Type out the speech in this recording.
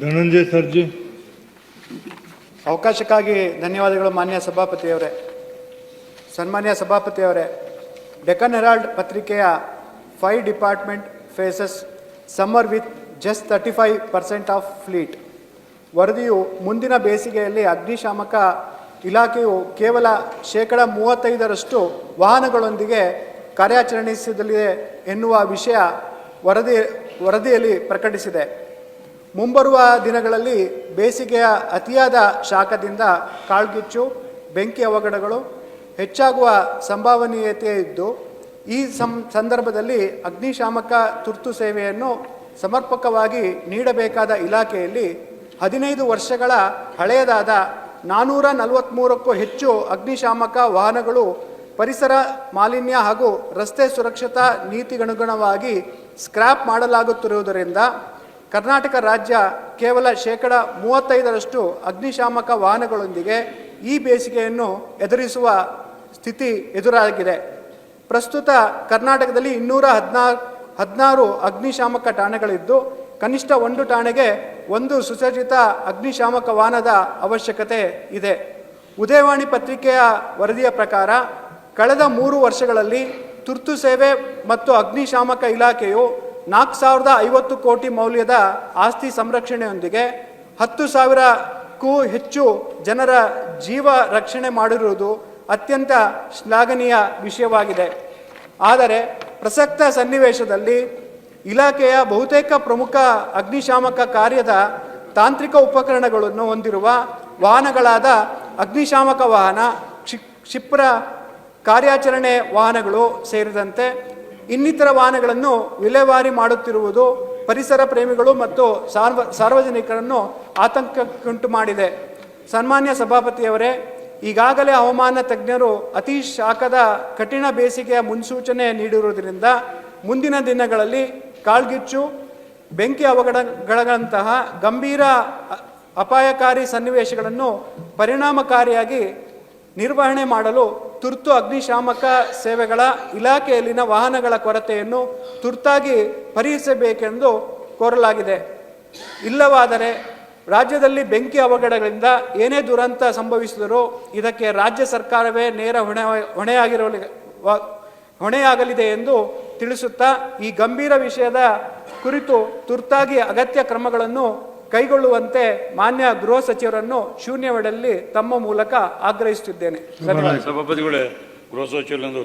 ಧನಂಜಯ ಸರ್ಜಿ. ಅವಕಾಶಕ್ಕಾಗಿ ಧನ್ಯವಾದಗಳು ಮಾನ್ಯ ಸಭಾಪತಿಯವರೇ. ಸನ್ಮಾನ್ಯ ಸಭಾಪತಿಯವರೇ ಡೆಕ್ಕನ್ ಹೆರಾಲ್ಡ್ ಪತ್ರಿಕೆಯ five department faces, summer with just thirty five percent of fleet. ವರದಿಯು ಮುಂದಿನ ಬೇಸಿಗೆಯಲ್ಲಿ ಅಗ್ನಿಶಾಮಕ ಇಲಾಖೆಯು ಕೇವಲ ಶೇಕಡ ಮೂವತ್ತೈದರಷ್ಟು ವಾಹನಗಳೊಂದಿಗೆ ಕಾರ್ಯಾಚರಣೆಸಲಿದೆ ಎನ್ನುವ ವಿಷಯ ವರದಿ, ವರದಿಯಲ್ಲಿ ಪ್ರಕಟಿಸಿದೆ. ಮುಂಬರುವ ದಿನಗಳಲ್ಲಿ ಬೇಸಿಗೆಯ ಅತಿಯಾದ ಶಾಖದಿಂದ ಕಾಳ್ಗಿಚ್ಚು, ಬೆಂಕಿ ಅವಘಡಗಳು ಹೆಚ್ಚಾಗುವ ಸಂಭವನೀಯತೆ ಇದ್ದು, ಈ ಸಂದರ್ಭದಲ್ಲಿ ಅಗ್ನಿಶಾಮಕ ತುರ್ತು ಸೇವೆಯನ್ನು ಸಮರ್ಪಕವಾಗಿ ನೀಡಬೇಕಾದ ಇಲಾಖೆಯಲ್ಲಿ ಹದಿನೈದು ವರ್ಷಗಳ ಹಳೆಯದಾದ ನಾನ್ನೂರ ನಲವತ್ತ್ಮೂರಕ್ಕೂ ಹೆಚ್ಚು ಅಗ್ನಿಶಾಮಕ ವಾಹನಗಳು ಪರಿಸರ ಮಾಲಿನ್ಯ ಹಾಗೂ ರಸ್ತೆ ಸುರಕ್ಷತಾ ನೀತಿಗನುಗುಣವಾಗಿ ಸ್ಕ್ರ್ಯಾಪ್ ಮಾಡಲಾಗುತ್ತಿರುವುದರಿಂದ ಕರ್ನಾಟಕ ರಾಜ್ಯ ಕೇವಲ ಶೇಕಡ ಮೂವತ್ತೈದರಷ್ಟು ಅಗ್ನಿಶಾಮಕ ವಾಹನಗಳೊಂದಿಗೆ ಈ ಬೇಸಿಗೆಯನ್ನು ಎದುರಿಸುವ ಸ್ಥಿತಿ ಎದುರಾಗಿದೆ. ಪ್ರಸ್ತುತ ಕರ್ನಾಟಕದಲ್ಲಿ ಇನ್ನೂರ ಹದಿನಾರು ಹದಿನಾರು ಅಗ್ನಿಶಾಮಕ ಠಾಣೆಗಳಿದ್ದು, ಕನಿಷ್ಠ ಒಂದು ಠಾಣೆಗೆ ಒಂದು ಸುಸಜ್ಜಿತ ಅಗ್ನಿಶಾಮಕ ವಾಹನದ ಅವಶ್ಯಕತೆ ಇದೆ. ಉದಯವಾಣಿ ಪತ್ರಿಕೆಯ ವರದಿಯ ಪ್ರಕಾರ, ಕಳೆದ ಮೂರು ವರ್ಷಗಳಲ್ಲಿ ತುರ್ತು ಸೇವೆ ಮತ್ತು ಅಗ್ನಿಶಾಮಕ ಇಲಾಖೆಯು ನಾಲ್ಕು ಸಾವಿರದ ಐವತ್ತು ಕೋಟಿ ಮೌಲ್ಯದ ಆಸ್ತಿ ಸಂರಕ್ಷಣೆಯೊಂದಿಗೆ ಹತ್ತು ಸಾವಿರಕ್ಕೂ ಹೆಚ್ಚು ಜನರ ಜೀವ ರಕ್ಷಣೆ ಮಾಡಿರುವುದು ಅತ್ಯಂತ ಶ್ಲಾಘನೀಯ ವಿಷಯವಾಗಿದೆ. ಆದರೆ ಪ್ರಸಕ್ತ ಸನ್ನಿವೇಶದಲ್ಲಿ ಇಲಾಖೆಯ ಬಹುತೇಕ ಪ್ರಮುಖ ಅಗ್ನಿಶಾಮಕ ಕಾರ್ಯದ ತಾಂತ್ರಿಕ ಉಪಕರಣಗಳನ್ನು ಹೊಂದಿರುವ ವಾಹನಗಳಾದ ಅಗ್ನಿಶಾಮಕ ವಾಹನ, ಕ್ಷಿ- ಕ್ಷಿಪ್ರ ಕಾರ್ಯಾಚರಣೆ ವಾಹನಗಳು ಸೇರಿದಂತೆ ಇನ್ನಿತರ ವಾಹನಗಳನ್ನು ವಿಲೇವಾರಿ ಮಾಡುತ್ತಿರುವುದು ಪರಿಸರ ಪ್ರೇಮಿಗಳು ಮತ್ತು ಸಾರ್ವ, ಸಾರ್ವಜನಿಕರನ್ನು ಆತಂಕಕ್ಕುಂಟು ಮಾಡಿದೆ. ಸನ್ಮಾನ್ಯ ಸಭಾಪತಿಯವರೇ, ಈಗಾಗಲೇ ಹವಾಮಾನ ತಜ್ಞರು ಅತಿ ಶಾಖದ ಕಠಿಣ ಬೇಸಿಗೆಯ ಮುನ್ಸೂಚನೆ ನೀಡಿರುವುದರಿಂದ ಮುಂದಿನ ದಿನಗಳಲ್ಲಿ ಕಾಳ್ಗಿಚ್ಚು, ಬೆಂಕಿ ಅವಘಡಗಳಂತಹ ಗಂಭೀರ ಅಪಾಯಕಾರಿ ಸನ್ನಿವೇಶಗಳನ್ನು ಪರಿಣಾಮಕಾರಿಯಾಗಿ ನಿರ್ವಹಣೆ ಮಾಡಲು ತುರ್ತು ಅಗ್ನಿಶಾಮಕ ಸೇವೆಗಳ ಇಲಾಖೆಯಲ್ಲಿನ ವಾಹನಗಳ ಕೊರತೆಯನ್ನು ತುರ್ತಾಗಿ ಪರಿಹರಿಸಬೇಕೆಂದು ಕೋರಲಾಗಿದೆ. ಇಲ್ಲವಾದರೆ ರಾಜ್ಯದಲ್ಲಿ ಬೆಂಕಿ ಅವಘಡಗಳಿಂದ ಏನೇ ದುರಂತ ಸಂಭವಿಸಿದರೂ ಇದಕ್ಕೆ ರಾಜ್ಯ ಸರ್ಕಾರವೇ ನೇರ ಹೊಣೆ, ಹೊಣೆಯಾಗಿರಲಿ ಹೊಣೆಯಾಗಲಿದೆ ಎಂದು ತಿಳಿಸುತ್ತಾ ಈ ಗಂಭೀರ ವಿಷಯದ ಕುರಿತು ತುರ್ತಾಗಿ ಅಗತ್ಯ ಕ್ರಮಗಳನ್ನು ಕೈಗೊಳ್ಳುವಂತೆ ಮಾನ್ಯ ಗೃಹ ಸಚಿವರನ್ನು ಶೂನ್ಯವೇಳೆಯಲ್ಲಿ ತಮ್ಮ ಮೂಲಕ ಆಗ್ರಹಿಸುತ್ತಿದ್ದೇನೆ. ಸಭಾಪತಿಗಳೇ ಗೃಹ ಸಚಿವರಿಂದ